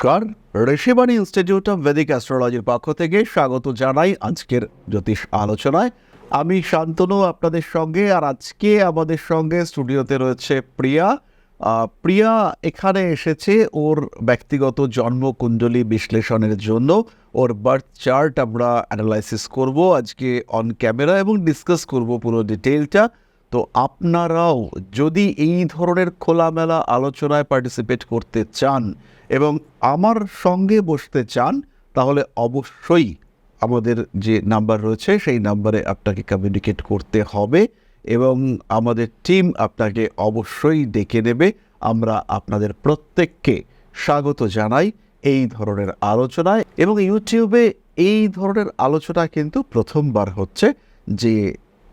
নমস্কার। Rishibani institute of Vedic অ্যাস্ট্রোলজির পক্ষ থেকে স্বাগত জানাই আজকের জ্যোতিষ আলোচনায়। আমি শান্তনু আপনাদের সঙ্গে, আর আজকে আমাদের সঙ্গে স্টুডিওতে রয়েছে প্রিয়া। প্রিয়া এখানে এসেছে ওর ব্যক্তিগত জন্মকুণ্ডলী বিশ্লেষণের জন্য। ওর বার্থ চার্ট আমরা অ্যানালাইসিস করব আজকে অন ক্যামেরা এবং ডিসকাস করব পুরো ডিটেলটা তো আপনারাও যদি এই ধরনের খোলামেলা আলোচনায় পার্টিসিপেট করতে চান এবং আমার সঙ্গে বসতে চান, তাহলে অবশ্যই আমাদের যে নাম্বার রয়েছে, সেই নাম্বারে আপনাকে কমিউনিকেট করতে হবে এবং আমাদের টিম আপনাকে অবশ্যই ডেকে নেবে। আমরা আপনাদের প্রত্যেককে স্বাগত জানাই এই ধরনের আলোচনায় এবং ইউটিউবে এই ধরনের আলোচনা কিন্তু প্রথমবার হচ্ছে যে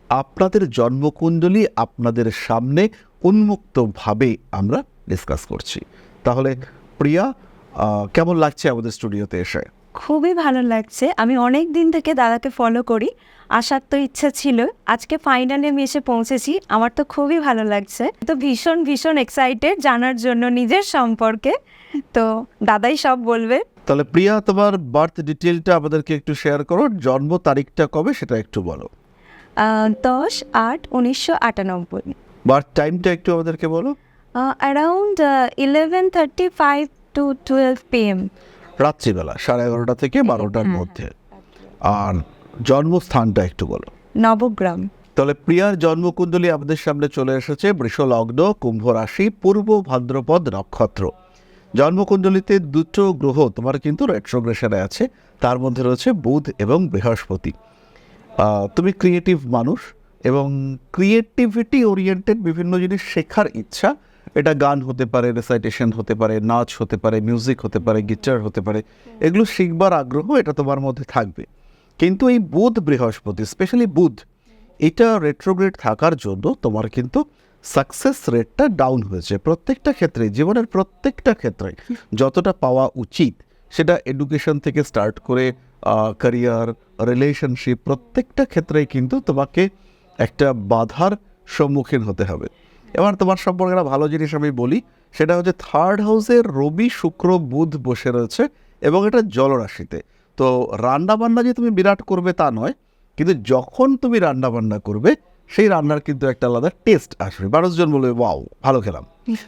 আপনাদের জন্মকুণ্ডলী আপনাদের সামনে উন্মুক্তভাবে আমরা ডিসকাস করছি। তাহলে প্রিয়া কেমন লাগছে আমাদের স্টুডিওতে এসে? খুবই ভালো লাগছে। আমি অনেক দিন থেকে দাদাকে ফলো করি। আসার তো ইচ্ছা ছিল। আজকে ফাইনালে আমি এসে পৌঁছেছি। আমার তো খুবই ভালো লাগছে। তো ভীষণ ভীষণ এক্সাইটেড জানার জন্য নিজের সম্পর্কে। তো দাদাই সব বলবে। তাহলে প্রিয়া তোমার বার্থ ডিটেলটা আমাদেরকে একটু শেয়ার করো। জন্ম তারিখটা কবে সেটা একটু বলো। দশ আট উনিশশো আটানব্বই। বার্থ টাইমটা একটু আমাদেরকে বলো। Around eleven thirty five to twelve P M রাত্রিবেলা সাড়ে এগারোটা থেকে বারোটার মধ্যে। আর জন্মস্থানটা একটু বলো। নবগ্রাম। তাহলে প্রিয়ার জন্মকুণ্ডলী আমাদের সামনে চলে এসেছে বৃষ লগ্ন কুম্ভ রাশি পূর্ব ভাদ্রপদ নক্ষত্র। জন্মকুণ্ডলীতে দুটো গ্রহ তোমার কিন্তু রেট্রোগ্রেশনে আছে তার মধ্যে রয়েছে বুধ এবং বৃহস্পতি। তুমি ক্রিয়েটিভ মানুষ এবং ক্রিয়েটিভিটি ওরিয়েন্টেড বিভিন্ন জিনিস শেখার ইচ্ছা। এটা গান হতে পারে রেসাইটেশন হতে পারে, নাচ হতে পারে মিউজিক হতে পারে গিটার হতে পারে। এগুলো শিখবার আগ্রহ এটা তোমার মধ্যে থাকবে। কিন্তু এই বুধ বৃহস্পতি স্পেশালি বুধ, এটা রেট্রোগ্রেড থাকার জন্য তোমার কিন্তু সাকসেস রেটটা ডাউন হয়েছে প্রত্যেকটা ক্ষেত্রে জীবনের প্রত্যেকটা ক্ষেত্রে। যতটা পাওয়া উচিত সেটা এডুকেশন থেকে স্টার্ট করে ক্যারিয়ার রিলেশনশিপ প্রত্যেকটা ক্ষেত্রেই কিন্তু তোমাকে একটা বাধার সম্মুখীন হতে হবে। এবার তোমার সম্পর্কে একটা ভালো জিনিস আমি বলি সেটা হচ্ছে থার্ড হাউসের রবি শুক্র বুধ বসে রয়েছে এবং এটা জলরাশিতে। তো রান্নাবান্না যে তুমি বিরাট করবে তা নয় কিন্তু যখন তুমি রান্নাবান্না করবে সেই রান্নার কিন্তু একটা আলাদা টেস্ট আসবে। মানুষজন বলবে ওয়াও ভালো খেলাম।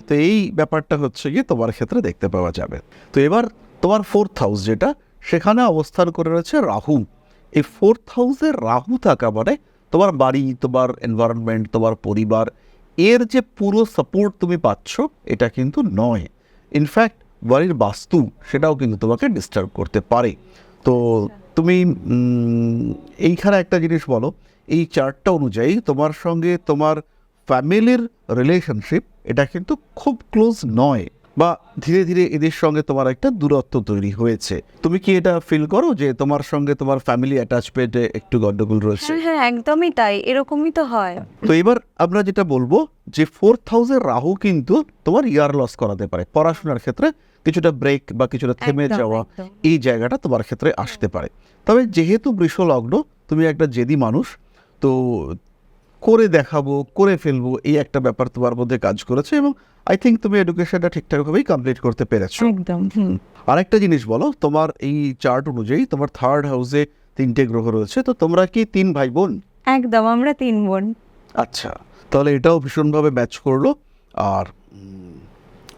তো এই ব্যাপারটা হচ্ছে গিয়ে তোমার ক্ষেত্রে দেখতে পাওয়া যাবে। তো এবার তোমার ফোর্থ হাউস যেটা, সেখানে অবস্থান করে রয়েছে রাহু। এই ফোর্থ হাউসে রাহু থাকা মানে তোমার বাড়ি, তোমার এনভায়রনমেন্ট তোমার পরিবার, এর যে পুরো সাপোর্ট তুমি পাচ্ছ, এটা কিন্তু নয়। ইনফ্যাক্ট বাড়ির বাস্তু, সেটাও কিন্তু তোমাকে ডিস্টার্ব করতে পারে। তো তুমি এইখানে একটা জিনিস বলো, এই চার্টটা অনুযায়ী তোমার সঙ্গে তোমার ফ্যামিলির রিলেশনশিপ এটা কিন্তু খুব ক্লোজ নয়। বা ধীরে ধীরে এদের সঙ্গে তোমার একটা দূরত্ব তৈরি হয়েছে। তুমি কি এটা ফিল করো যে তোমার সঙ্গে তোমার ফ্যামিলি অ্যাটাচমেন্টে একটু গন্ডগোল রয়েছে? হ্যাঁ হ্যাঁ একদমই তাই এরকমই তো হয়। তো এবার আমরা যেটা বলব যে ফোর্থ হাউসের রাহু কিন্তু তোমার ইয়ার লস করাতে পারে। পড়াশোনার ক্ষেত্রে কিছুটা ব্রেক বা কিছুটা থেমে যাওয়া এই জায়গাটা তোমার ক্ষেত্রে আসতে পারে। তবে যেহেতু বৃষ লগ্ন তুমি একটা জেদি মানুষ তো করে দেখাবো করে ফেলব এই একটা ব্যাপার তোমার মধ্যে কাজ করেছে এবং আই থিঙ্ক তুমি এডুকেশনটা ঠিকঠাকভাবেই কমপ্লিট করতে পেরেছ। একদম আরেকটা জিনিস বলো তোমার এই চার্ট অনুযায়ী তোমার থার্ড হাউসে তিনটে গ্রহ রয়েছে তো তোমরা কি তিন ভাই বোন একদম আমরা তিন বোন। আচ্ছা তাহলে এটাও ভীষণভাবে ম্যাচ করল। আর উম,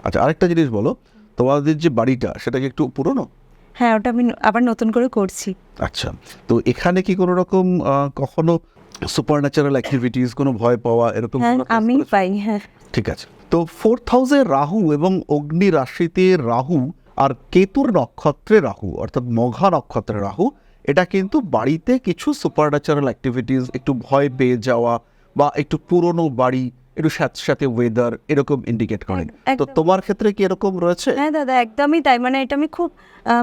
আচ্ছা আরেকটা জিনিস বলো তোমাদের যে বাড়িটা সেটা কি একটু পুরনো? হ্যাঁ ওটা আমি ন- আবার নতুন করে করছি। আচ্ছা তো এখানে কি কোনো রকম আহ, কখনো সুপার ন্যাচারাল অ্যাক্টিভিটিস কোনো ভয় পাওয়া এরকম হ্যাঁ আমি পাই হ্যাঁ। ঠিক আছে। তো ফোর্থ হাউসে রাহু এবং অগ্নি রাশিতে রাহু আর কেতুর নক্ষত্রে রাহু অর্থাৎ মঘা নক্ষত্রে রাহু এটা কিন্তু বাড়িতে কিছু সুপারন্যাচারাল অ্যাক্টিভিটিস একটু ভয় পেয়ে যাওয়া বা একটু পুরনো বাড়ি একটু সাথে সাথে ওয়েদার এরকম ইন্ডিকেট করে এক- তো তোমার ক্ষেত্রে কি এরকম রয়েছে? হ্যাঁ দাদা একদমই তাই। মানে এটা আমি খুব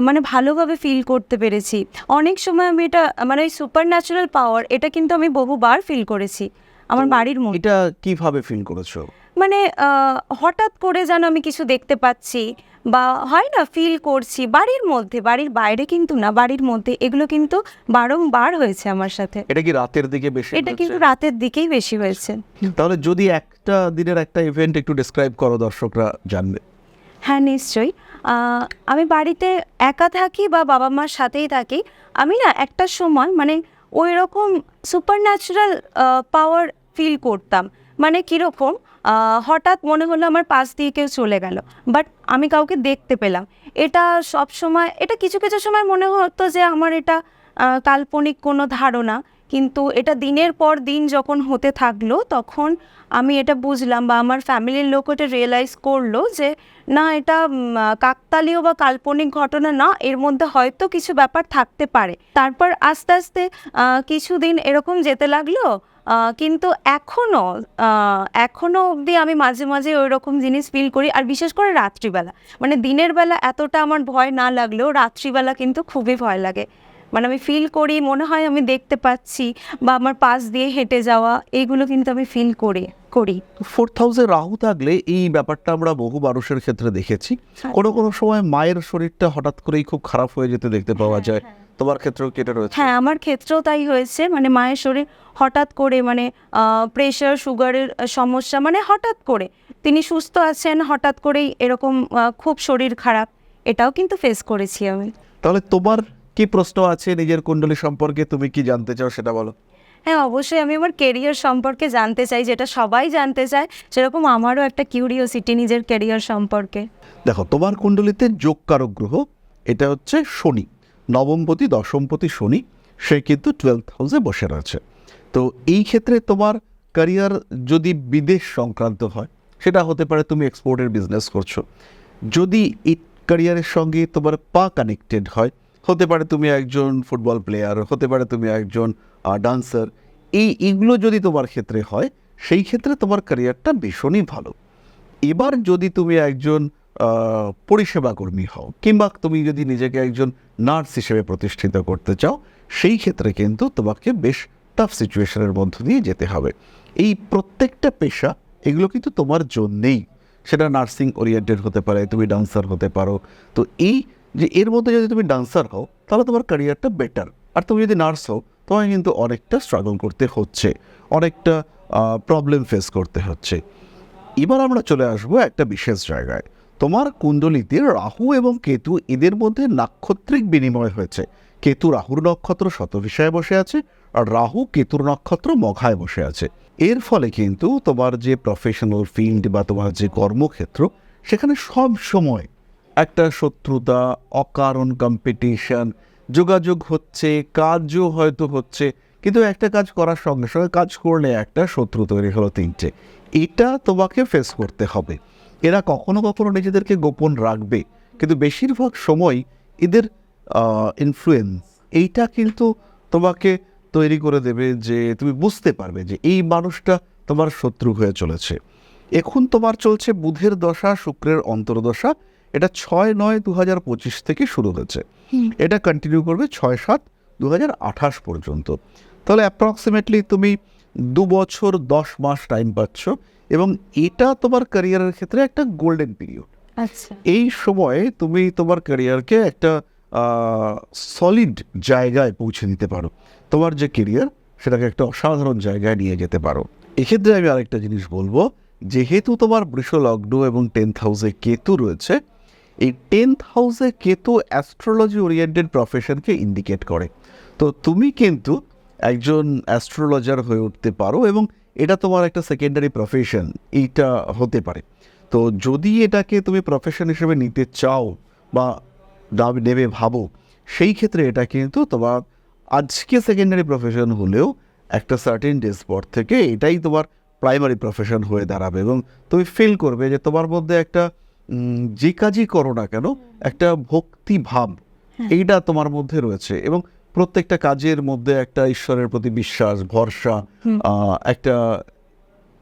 মানে ভালোভাবে ফিল করতে পেরেছি। অনেক সময় আমি এটা মানে ওই সুপার ন্যাচারাল পাওয়ার এটা কিন্তু আমি বহুবার ফিল করেছি আমার বাড়ির মধ্যে। এটা কীভাবে ফিল করেছ? মানে হঠাৎ করে যেন আমি কিছু দেখতে পাচ্ছি। বা হয় না ফিল করছি বাড়ির মধ্যে বাড়ির বাইরে কিন্তু না বাড়ির মধ্যে এগুলো কিন্তু বারংবার হয়েছে আমার সাথে। এটা কি রাতের দিকে বেশি এটা কিন্তু রাতের দিকেই বেশি হয়েছে। তাহলে যদি একটা দিনের একটা ইভেন্ট একটু ডিসক্রাইব করো দর্শকরা জানবে। হ্যাঁ নিশ্চয়ই। আমি বাড়িতে একা থাকি বা বাবা মার সাথেই থাকি আমি না একটা সময় মানে ওই রকম সুপার ন্যাচারাল পাওয়ার ফিল করতাম। মানে কীরকম? হঠাৎ মনে হলো আমার পাশ দিয়ে কেউ চলে গেল বাট আমি কাউকে দেখতে পেলাম। এটা সব সময়, এটা কিছু কিছু সময় মনে হতো যে আমার এটা কাল্পনিক কোনো ধারণা, কিন্তু এটা দিনের পর দিন যখন হতে থাকল, তখন আমি এটা বুঝলাম বা আমার ফ্যামিলির লোক এটা রিয়েলাইজ করল যে, না, এটা কাকতালীয় বা কাল্পনিক ঘটনা না, এর মধ্যে হয়তো কিছু ব্যাপার থাকতে পারে। তারপর আস্তে আস্তে কিছুদিন এরকম যেতে লাগল কিন্তু এখনও এখনও অবধি আমি মাঝে মাঝে ওই রকম জিনিস ফিল করি, আর বিশেষ করে রাত্রিবেলা। মানে দিনের বেলা এতটা আমার ভয় না লাগলেও রাত্রিবেলা কিন্তু খুবই ভয় লাগে। মানে আমি ফিল করি মনে হয় আমি দেখতে পাচ্ছি বা আমার পাশ দিয়ে হেঁটে যাওয়া এইগুলো কিন্তু আমি ফিল করি করি। ফোর থাউজেন্ড রাহু থাকলে এই ব্যাপারটা আমরা বহু মানুষের ক্ষেত্রে দেখেছি। কোনো কোনো সময় মায়ের শরীরটা হঠাৎ করেই খুব খারাপ হয়ে যেতে দেখতে পাওয়া যায়। তোমার ক্ষেত্রেও কেটে রয়েছে? হ্যাঁ আমার ক্ষেত্রেও তাই হয়েছে। মানে মায়ের শরীর হঠাৎ করে মানে প্রেশার সুগারের সমস্যা মানে হঠাৎ করে। তিনি সুস্থ আছেন হঠাৎ করেই এরকম খুব শরীর খারাপ। এটাও কিন্তু ফেস করেছি আমি। তাহলে তোমার কি প্রশ্ন আছে নিজের কুণ্ডলী সম্পর্কে? তুমি কি জানতে চাও সেটা বলো। হ্যাঁ অবশ্যই আমি আমার কেরিয়ার সম্পর্কে জানতে চাই যেটা সবাই জানতে চায়। সেরকম আমারও একটা কিউরিওসিটি নিজের কেরিয়ার সম্পর্কে। দেখো তোমার কুণ্ডলিতে যোগকারক গ্রহ এটা হচ্ছে শনি। নবমপতি দশমপতি শনি সে কিন্তু টুয়েলভ হাউসে বসে রয়েছে। তো এই ক্ষেত্রে তোমার ক্যারিয়ার যদি বিদেশ সংক্রান্ত হয় সেটা হতে পারে তুমি এক্সপোর্টের বিজনেস করছ। যদি এই ক্যারিয়ারের সঙ্গে তোমার পা কানেক্টেড হয় হতে পারে তুমি একজন ফুটবল প্লেয়ার হতে পারে তুমি একজন ডান্সার এই এগুলো যদি তোমার ক্ষেত্রে হয়, সেই ক্ষেত্রে তোমার ক্যারিয়ারটা ভীষণই ভালো। এবার যদি তুমি একজন পরিষেবা কর্মী হও, কিংবা তুমি যদি নিজেকে একজন নার্স হিসেবে প্রতিষ্ঠিত করতে চাও, সেই ক্ষেত্রে কিন্তু তোমাকে বেশ টাফ সিচুয়েশনের মধ্য দিয়ে যেতে হবে। এই প্রত্যেকটা পেশা, এগুলো কিন্তু তোমার জন্যেই। সেটা নার্সিং ওরিয়েন্টেড হতে পারে, তুমি ডান্সার হতে পারো। তো এই যে এর মধ্যে যদি তুমি ডান্সার হও, তাহলে তোমার ক্যারিয়ারটা বেটার আর তুমি যদি নার্স হও, তোমাকে কিন্তু অনেকটা স্ট্রাগল করতে হচ্ছে, অনেকটা প্রবলেম ফেস করতে হচ্ছে। এবার আমরা চলে আসব একটা বিশেষ জায়গায়। তোমার কুণ্ডলিতে রাহু এবং কেতু এদের মধ্যে নাক্ষত্রিক বিনিময় হয়েছে। কেতু রাহুর নক্ষত্র শতভিষায় বসে আছে, আর রাহু কেতুর নক্ষত্র মঘায় বসে আছে। এর ফলে কিন্তু তোমার যে প্রফেশনাল ফিল্ড বা তোমার যে কর্মক্ষেত্র, সেখানে সব সময় একটা শত্রুতা, অকারণ কম্পিটিশন যোগাযোগ হচ্ছে, কাজও হয়তো হচ্ছে, কিন্তু একটা কাজ করার সঙ্গে সঙ্গে কাজ করলে একটা শত্রু তৈরি হলো তিনটে। এটা তোমাকে ফেস করতে হবে। এরা কখনো কখনো নিজেদেরকে গোপন রাখবে, কিন্তু বেশিরভাগ সময় এদের ইনফ্লুয়েন্স এইটা কিন্তু তোমাকে তৈরি করে দেবে যে তুমি বুঝতে পারবে যে এই মানুষটা তোমার শত্রু হয়ে চলেছে। এখন তোমার চলছে বুধের দশা, শুক্রের অন্তর্দশা এটা ছয় নয় দু হাজার পঁচিশ থেকে শুরু হয়েছে। এটা কন্টিনিউ করবে ছয় সাত দু হাজার আঠাশ পর্যন্ত। তাহলে অ্যাপ্রক্সিমেটলি তুমি দু বছর দশ মাস টাইম পাচ্ছ এবং এটা তোমার ক্যারিয়ারের ক্ষেত্রে একটা গোল্ডেন পিরিয়ড আচ্ছা। এই সময়ে তুমি তোমার ক্যারিয়ারকে একটা সলিড জায়গায় পৌঁছে দিতে পারো। তোমার যে কেরিয়ার সেটাকে একটা অসাধারণ জায়গায় নিয়ে যেতে পারো। এক্ষেত্রে আমি আরেকটা জিনিস বলব যেহেতু তোমার বৃষ লগ্ন এবং টেন্থ হাউসে কেতু রয়েছে এই টেন্থ হাউসে কেতু অ্যাস্ট্রোলজি ওরিয়েন্টেড প্রফেশনকে ইন্ডিকেট করে। তো তুমি কিন্তু একজন অ্যাস্ট্রোলজার হয়ে উঠতে পারো এবং এটা তোমার একটা সেকেন্ডারি প্রফেশন এইটা হতে পারে। তো যদি এটাকে তুমি প্রফেশন হিসেবে নিতে চাও বা নেবে ভাবো, সেই ক্ষেত্রে এটা কিন্তু তোমার আজকে সেকেন্ডারি প্রফেশন হলেও একটা সার্টেন ডেজ পর থেকে এটাই তোমার প্রাইমারি প্রফেশন হয়ে দাঁড়াবে এবং তুমি ফিল করবে যে তোমার মধ্যে একটা যে কাজই করো না কেন একটা ভক্তি ভাব এইটা তোমার মধ্যে রয়েছে এবং প্রত্যেকটা কাজের মধ্যে একটা ঈশ্বরের প্রতি বিশ্বাস ভরসা একটা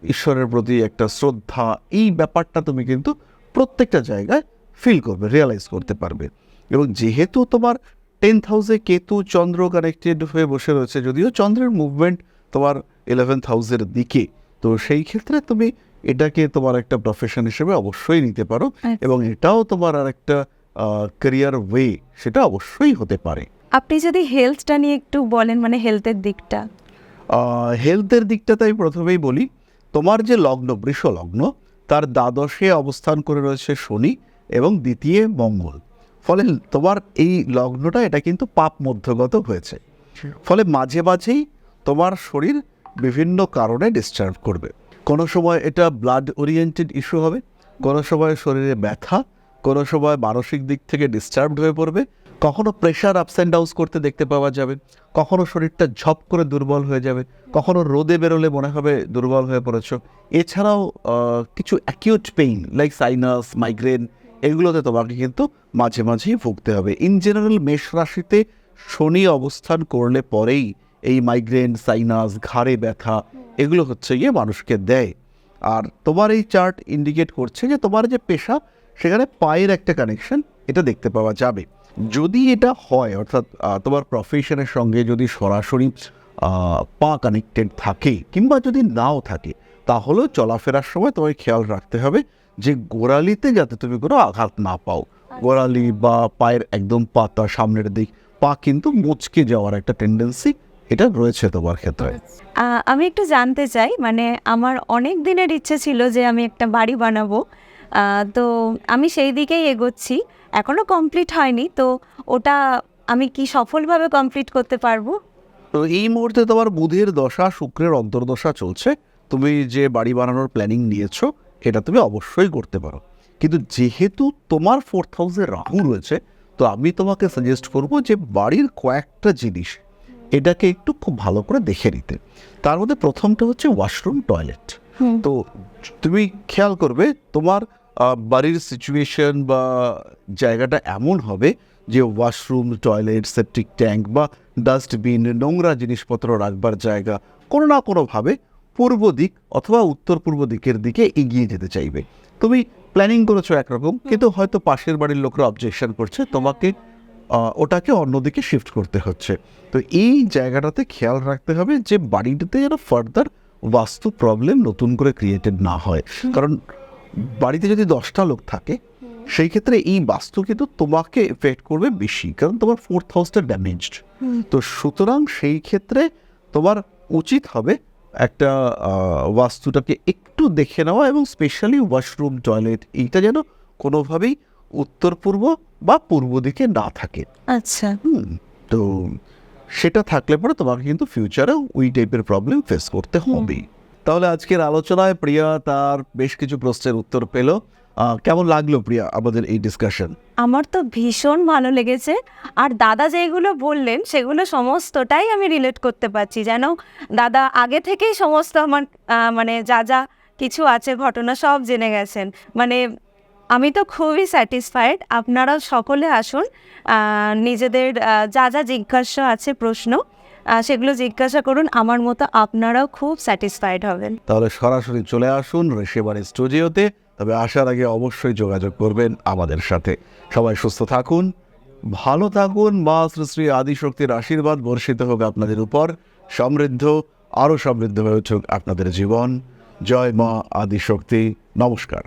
ঈশ্বরের প্রতি একটা শ্রদ্ধা এই ব্যাপারটা তুমি কিন্তু প্রত্যেকটা জায়গায় ফিল করবে রিয়েলাইজ করতে পারবে। এবং যেহেতু তোমার টেন্থ হাউসে কেতু চন্দ্র কানেক্টেড হয়ে বসে রয়েছে যদিও চন্দ্রের মুভমেন্ট তোমার ইলেভেন্থ হাউসের দিকে তো সেই ক্ষেত্রে তুমি এটাকে তোমার একটা প্রফেশন হিসেবে অবশ্যই নিতে পারো আচ্ছা। এবং এটাও তোমার আর একটা ক্যারিয়ার ওয়ে সেটা অবশ্যই হতে পারে। আপনি যদি হেলথটা নিয়ে একটু বলেন মানে হেলথের দিকটা। হেলথের দিকটাতে আমি প্রথমেই বলি তোমার যে লগ্ন বৃষ লগ্ন তার দ্বাদশে অবস্থান করে রয়েছে শনি এবং দ্বিতীয় মঙ্গল। ফলে তোমার এই লগ্নটা এটা কিন্তু পাপ মধ্যগত হয়েছে ফলে মাঝে মাঝেই তোমার শরীর বিভিন্ন কারণে ডিস্টার্ব করবে। কোনো সময় এটা ব্লাড ওরিয়েন্টেড ইস্যু হবে, কোনো সময় শরীরে ব্যথা, কোনো সময় মানসিক দিক থেকে ডিস্টার্বড হয়ে পড়বে, কখনো প্রেশার আপস অ্যান্ড ডাউন্স করতে দেখতে পাওয়া যাবে, কখনো শরীরটা ঝপ করে দুর্বল হয়ে যাবে, কখনো রোদে বেরোলে মনে হবে দুর্বল হয়ে পড়েছ। এছাড়াও কিছু acute pain like sinus migraine এগুলোতে তোমাকে কিন্তু মাঝে মাঝেই ভুগতে হবে। ইন জেনারেল মেষ রাশিতে শনি অবস্থান করলে পরেই এই মাইগ্রেন সাইনাস ঘাড়ে ব্যথা এগুলো হচ্ছে গিয়ে মানুষকে দেয়। আর তোমার এই চার্ট ইন্ডিকেট করছে যে তোমার যে পেশা সেখানে পায়ের একটা কানেকশন এটা দেখতে পাওয়া যাবে। যদি এটা হয় অর্থাৎ তোমার প্রফেশনের সঙ্গে যদি সরাসরি পা কানেক্টেড থাকে কিংবা যদি নাও থাকে তাহলেও চলাফেরার সময় তোমায় খেয়াল রাখতে হবে যে গোড়ালিতে যাতে তুমি কোনো আঘাত না পাও। গোড়ালি বা পায়ের একদম পাতা সামনের দিক পা কিন্তু মুচকে যাওয়ার একটা টেন্ডেন্সি এটা রয়েছে তোমার ক্ষেত্রে। আমি একটু জানতে চাই মানে আমার অনেক দিনের ইচ্ছে ছিল যে আমি একটা বাড়ি বানাবো। তো আমি সেই দিকেই এগোচ্ছি এখনও কমপ্লিট হয়নি তো ওটা আমি কি সফলভাবে কমপ্লিট করতে পারব? তো এই মুহূর্তে তোমার বুধের দশা শুক্রের অন্তর্দশা চলছে তুমি যে বাড়ি বানানোর প্ল্যানিং নিয়েছো এটা তুমি অবশ্যই করতে পারো। কিন্তু যেহেতু তোমার ফোর্থ হাউসে রাহু রয়েছে তো আমি তোমাকে সাজেস্ট করব যে বাড়ির কয়েকটা জিনিস এটাকে একটু খুব ভালো করে দেখে নিতে। তার মধ্যে প্রথমটা হচ্ছে ওয়াশরুম টয়লেট তো তুমি খেয়াল করবে তোমার বাড়ির সিচুয়েশন বা জায়গাটা এমন হবে যে ওয়াশরুম টয়লেট সেপটিক ট্যাঙ্ক বা ডাস্টবিন নোংরা জিনিসপত্র রাখবার জায়গা কোনো না কোনোভাবে পূর্ব দিক অথবা উত্তর পূর্ব দিকের দিকে এগিয়ে যেতে চাইবে। তুমি প্ল্যানিং করেছ একরকম কিন্তু হয়তো পাশের বাড়ির লোকরা অবজেকশন করছে তোমাকে ওটাকে অন্যদিকে শিফট করতে হচ্ছে। তো এই জায়গাটাতে খেয়াল রাখতে হবে যে বাড়িটাতে যেন ফার্দার বাস্তু প্রবলেম নতুন করে ক্রিয়েটেড না হয়। কারণ বাড়িতে যদি দশটা লোক থাকে সেই ক্ষেত্রে এই বাস্তু কিন্তু তোমাকে এফেক্ট করবে বেশি কারণ তোমার ফোর্থ হাউসটা ড্যামেজড তো সুতরাং সেই ক্ষেত্রে তোমার উচিত হবে একটা বাস্তুটাকে একটু দেখে নেওয়া এবং স্পেশালি ওয়াশরুম টয়লেট এইটা যেন কোনোভাবেই উত্তর পূর্ব বা পূর্ব দিকে না থাকে। আচ্ছা। হুম, তো সেটা থাকলে পরে তোমাকে কিন্তু ফিউচারে ওই টাইপের প্রবলেম ফেস করতে হবে তাহলে আজকের আলোচনায় প্রিয়া তার বেশ কিছু প্রশ্নের উত্তর পেল। কেমন লাগল প্রিয়া আমাদের এই ডিসকাশন আমার তো ভীষণ ভালো লেগেছে। আর দাদা যেগুলো বললেন সেগুলো সমস্তটাই আমি রিলেট করতে পারছি। যেন দাদা আগে থেকেই সমস্ত আমার মানে যা যা কিছু আছে ঘটনা সব জেনে গেছেন। মানে আমি তো খুবই স্যাটিসফাইড আপনারাও সকলে আসুন নিজেদের যা যা জিজ্ঞাসা আছে প্রশ্ন সেগুলো জিজ্ঞাসা করুন। আমার মতো আপনারাও খুব স্যাটিসফাইড হবেন। তাহলে সরাসরি চলে আসুন ঋষিবাড়ি স্টুডিওতে। তবে আসার আগে অবশ্যই যোগাযোগ করবেন আমাদের সাথে। সবাই সুস্থ থাকুন, ভালো থাকুন, মা শ্রী শ্রী আদিশক্তির আশীর্বাদ বর্ষিত হোক আপনাদের উপর, সমৃদ্ধ, আরও সমৃদ্ধ হয়ে উঠুক আপনাদের জীবন। জয় মা আদিশক্তি। নমস্কার।